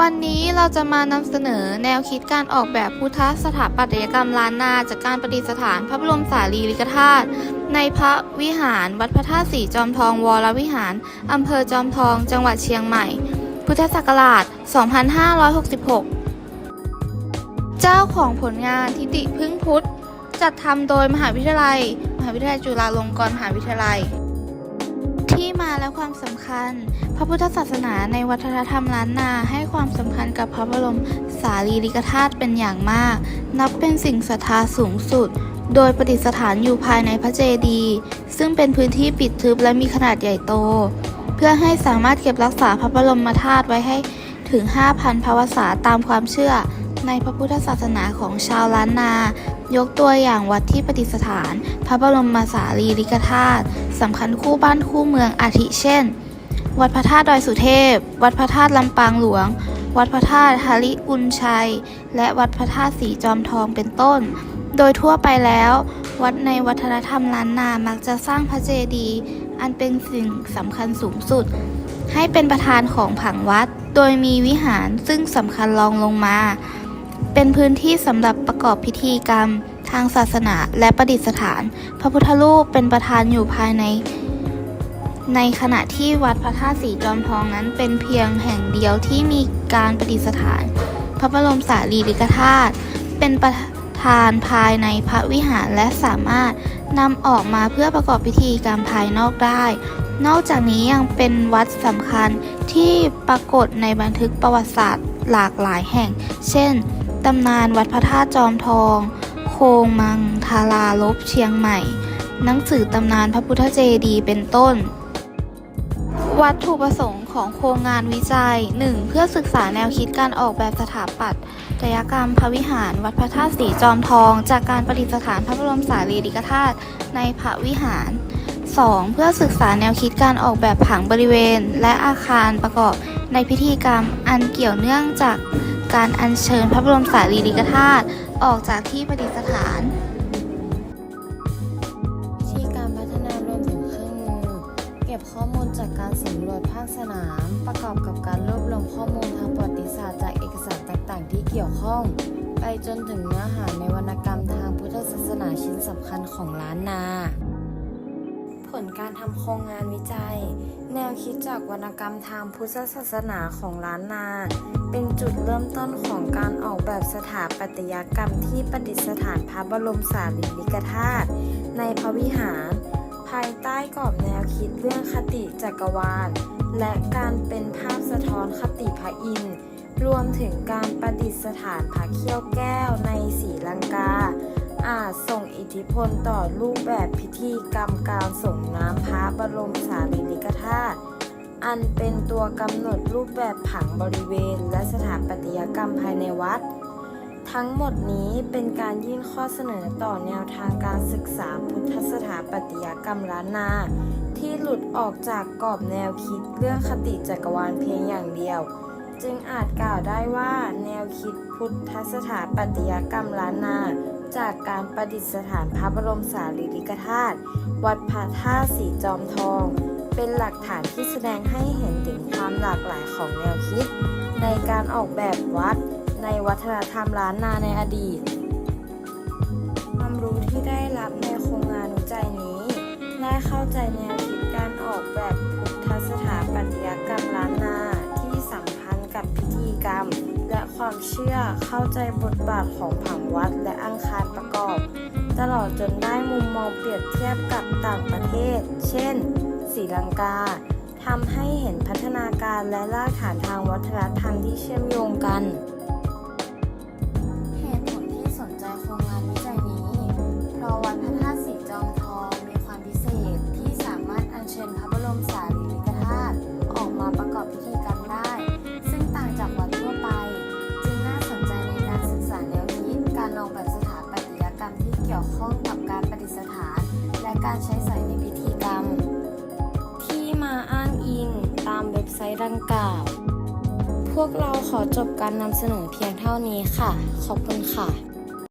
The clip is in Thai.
วันนี้เราจะมานำเสนอแนวคิดการออกแบบพุทธสถาปัตยกรรมล้านนาจากการประดิษฐานพระบรมสารีริกธาตุในพระวิหารวัดพระธาตุสีจอมทองวรวิหารอำเภอจอมทอง จังหวัดเชียงใหม่ พุทธศักราช 2566 เจ้าของผลงานทิติพึ่งพุทธ จัดทำโดยมหาวิทยาลัย มหาวิทยาลัยจุฬาลงกรณ์มหาวิทยาลัย ที่มาและความสำคัญ พระพุทธศาสนาในวัฒนธรรมล้านนาให้ความสำคัญกับพระบรมสารีริกธาตุเป็นอย่างมาก นับเป็นสิ่งศรัทธาสูงสุด โดยประดิษฐานอยู่ภายในพระเจดีย์ซึ่งเป็นพื้นที่ปิดทึบและมีขนาดใหญ่โต เพื่อให้สามารถเก็บรักษาพระบรมธาตุไว้ให้ถึง 5,000 พระวสาตามความเชื่อ ในพระพุทธศาสนาของชาวล้านนา ยกตัวอย่างวัดที่ประดิษฐาน พระบรมสารีริกธาตุสำคัญคู่บ้านคู่เมืองอาทิเช่น วัดพระธาตุดอยสุเทพ วัดพระธาตุลำปางหลวง วัดพระธาตุฮาริอุนชัย และวัดพระธาตุสีจอมทองเป็นต้น โดยทั่วไปแล้ว วัดในวัฒนธรรมล้านนามักจะสร้างพระเจดีย์อันเป็นสิ่งสำคัญสูงสุด ให้เป็นประธานของผังวัดโดยมีวิหารซึ่งสำคัญรองลงมา เป็นพื้นที่สำหรับประกอบพิธีกรรม ทางศาสนาและประดิษฐาน พระพุทธรูปเป็นประธานอยู่ภายใน ในขณะที่วัดพระธาตุสีจอมทองนั้นเป็นเพียงแห่งเดียวที่มีการประดิษฐาน พระบรมสารีริกธาตุเป็นประธานภายในพระวิหารและสามารถนำออกมาเพื่อประกอบพิธีกรรมภายนอกได้ นอกจากนี้ยังเป็นวัดสำคัญที่ปรากฏในบันทึกประวัติศาสตร์หลากหลายแห่ง เช่น ตำนานวัดพระธาตุจอมทอง โคงมังทาราลบเชียงใหม่ หนังสือตำนานพระพุทธเจดีย์เป็นต้น วัตถุประสงค์ของโครงงานวิจัย 1. เพื่อศึกษาแนวคิดการออกแบบสถาปัตยกรรมพระวิหารวัดพระธาตุสีจอมทอง จากการประดิษฐานพระบรมสารีริกธาตุในพระวิหาร 2. เพื่อศึกษาแนวคิดการออกแบบผังบริเวณ และอาคารประกอบในพิธีกรรมอันเกี่ยวเนื่องจาก การอัญเชิญพระบรมสารีริกธาตุออกจากที่ประดิษฐานวิธีการพัฒนารวมถึงเครื่องมือ เก็บข้อมูลจากการสำรวจภาคสนาม ประกอบกับการรวบรวมข้อมูลทางประวัติศาสตร์จากเอกสารต่างๆ ที่เกี่ยวข้อง ไปจนถึงเนื้อหาในวรรณกรรมทางพุทธศาสนาชิ้นสำคัญของล้านนา ผลการทำโครงงานวิจัย แนวคิดจากวรรณกรรมทางพุทธศาสนาของล้านนา เป็นจุดเริ่มต้นของการออกแบบสถาปัตยกรรมที่ประดิษฐานพระบรมสารีริกธาตุในพระวิหาร ภายใต้กรอบแนวคิดเรื่องคติจักรวาล และการเป็นภาพสะท้อนคติพระอินทร์รวมถึงการประดิษฐานพระเขี้ยวแก้วในศรีลังกา อาจส่งอิทธิพลต่อรูปแบบพิธีกรรมการส่งน้ำพระบรมสารีริกธาตุอันเป็นตัวกำหนดรูปแบบผังบริเวณ และสถาปัตยกรรมภายในวัด ทั้งหมดนี้เป็นการยื่นข้อเสนอต่อแนวทางการศึกษาพุทธสถาปัตยกรรมล้านนา ที่หลุดออกจากกรอบแนวคิดเรื่องคติจักรวาลเพียงอย่างเดียว จึงอาจกล่าวได้ว่าแนวคิดพุทธสถาปัตยกรรมล้านนา จากการประดิษฐานพระบรมสารีริกธาตุวัดพระธาตุสีจอมทอง เป็นหลักฐานที่แสดงให้เห็นถึงความหลากหลายของแนวคิด ในการออกแบบวัดในวัฒนธรรมล้านนาในอดีต ความรู้ที่ได้รับในโครงงานวิจัยนี้ ได้เข้าใจแนว ชื่อ เข้าใจบทบาทของผังวัดและอังคารประกอบ ตลอดจนได้มุมมองเปรียบเทียบกับต่างประเทศ เช่นศรีลังกาทำให้เห็นพัฒนาการและรากฐานทางวัฒนธรรมที่เชื่อมโยงกัน การใช้สายในพิธีกรรม ที่มาอ้างอิงตามเว็บไซต์ดังกล่าว พวกเราขอจบการนำเสนอเพียงเท่านี้ค่ะ ขอบคุณค่ะ